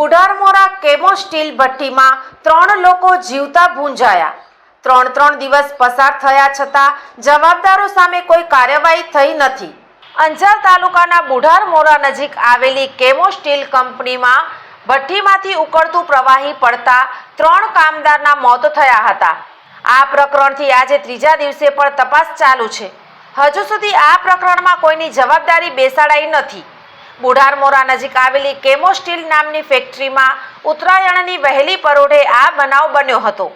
Budharmora chemo steel ભઠ્ઠીમાં ત્રણ લોકો જીવતા ભૂંજાયા. ત્રણ ત્રણ દિવસ પસાર થયા છતાં જવાબદારો સામે કોઈ કાર્યવાહી થઈ નથી. અંજાર તાલુકાના બુઢારમોરા નજીક આવેલી કેમો સ્ટીલ કંપનીમાં ભઠ્ઠીમાંથી ઉકળતું પ્રવાહી પડતા ત્રણ કામદારના મોત થયા હતા. આ પ્રકરણથી આજે ત્રીજા દિવસે પણ તપાસ ચાલુ છે. હજુ સુધી આ પ્રકરણમાં કોઈની જવાબદારી બેસાડાઈ નથી. બુઢારમોરા નજીક આવેલી કેમો સ્ટીલ નામની ફેક્ટરીમાં ઉત્તરાયણની વહેલી પરોઢે આ બનાવ બન્યો હતો.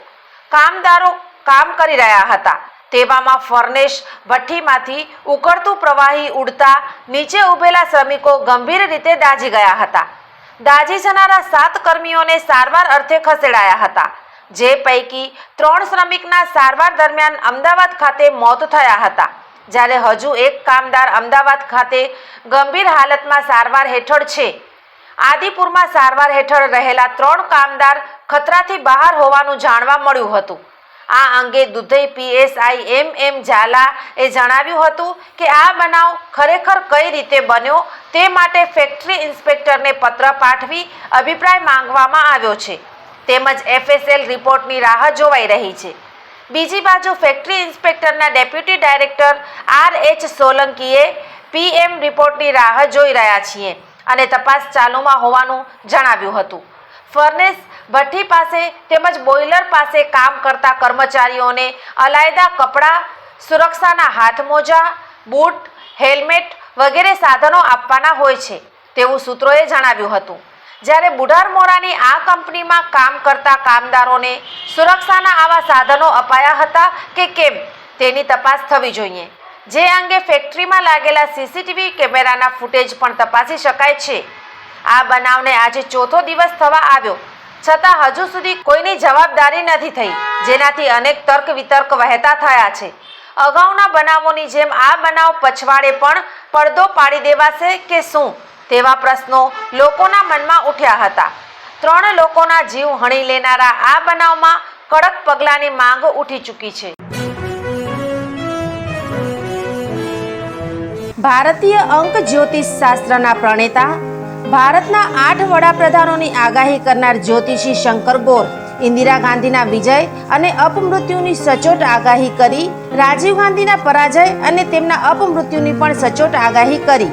કામદારો કામ કરી રહ્યા હતા. તેવામાં ફર્નેશ, ભઠ્ઠીમાંથી ઉકળતું પ્રવાહી ઉડતા, નીચે ઊભેલા શ્રમિકો ગંભીર રીતે દાઝી ગયા હતા. દાઝી જનારા સાત કર્મીઓને સારવાર અર્થે ખસેડાયા હતા, જે પૈકી ત્રણ શ્રમિકના સારવાર દરમિયાન અમદાવાદ ખાતે મોત થયા હતા. જ્યારે હજુ એક કામદાર અમદાવાદ ખાતે ગંભીર હાલતમાં સારવાર હેઠળ છે. આદિપુરમાં સારવાર હેઠળ રહેલા ત્રણ કામદાર ખતરાથી બહાર હોવાનું જાણવા મળ્યું હતું. આ અંગે Dudhai PSI M M Zala એ જણાવ્યું હતું કે આ બનાવ ખરેખર કઈ રીતે બન્યો તે માટે ફેક્ટરી ઇન્સ્પેક્ટરને પત્ર પાઠવી અભિપ્રાય માંગવામાં આવ્યો છે. તેમજ એફએસએલ રિપોર્ટની રાહ જોવાઈ રહી છે. બીજી બાજુ ફેક્ટરી ઇન્સ્પેક્ટરના ડેપ્યુટી ડાયરેક્ટર આર એચ સોલંકીએ પીએમ રિપોર્ટની રાહ જોઈ રહ્યા છીએ અને તપાસ ચાલુમાં હોવાનું જણાવ્યું હતું. ફર્નેસ ભઠ્ઠી પાસે તેમજ બોઇલર પાસે કામ કરતા કર્મચારીઓને અલાયદા કપડાં, સુરક્ષાના હાથ મોજા, બૂટ, હેલ્મેટ વગેરે સાધનો આપવાના હોય છે, તેવું સૂત્રોએ જણાવ્યું હતું. જ્યારે બુઢારમોરાની આ કંપનીમાં કામ કરતા કામદારોને સુરક્ષાના આવા સાધનો અપાયા હતા કે કેમ, તેની તપાસ થવી જોઈએ. જે અંગે ફેક્ટરીમાં લાગેલા સીસીટીવી કેમેરાના ફૂટેજ પણ તપાસી શકાય છે. આ બનાવને આજે ચોથો દિવસ થવા આવ્યો. છતાં હજુ સુધી કોઈની જવાબદારી નથી થઈ, જેનાથી અનેક તર્ક વિતર્ક વહેતા થયા છે. અગાઉના બનાવોની જેમ આ બનાવ પછવાડે પણ પડદો પાડી દેવાશે કે શું? તેવા પ્રશ્નો લોકોના મનમાં ઉઠ્યા હતા. ત્રણ લોકોના જીવ હણી લેનારા આ બનાવમાં કડક પગલાંની માંગ ઉઠી ચૂકી છે. ભારતીય અંક જ્યોતિષ શાસ્ત્રના પ્રણેતા, ભારતના આઠ વડાપ્રધાનોની આગાહી કરનાર જ્યોતિષી શંકર ગોર, ઇન્દિરા ગાંધીના વિજય અને અપમૃત્યુની સચોટ આગાહી કરી, રાજીવ ગાંધીના પરાજય અને તેમના અપમૃત્યુની પણ સચોટ આગાહી કરી.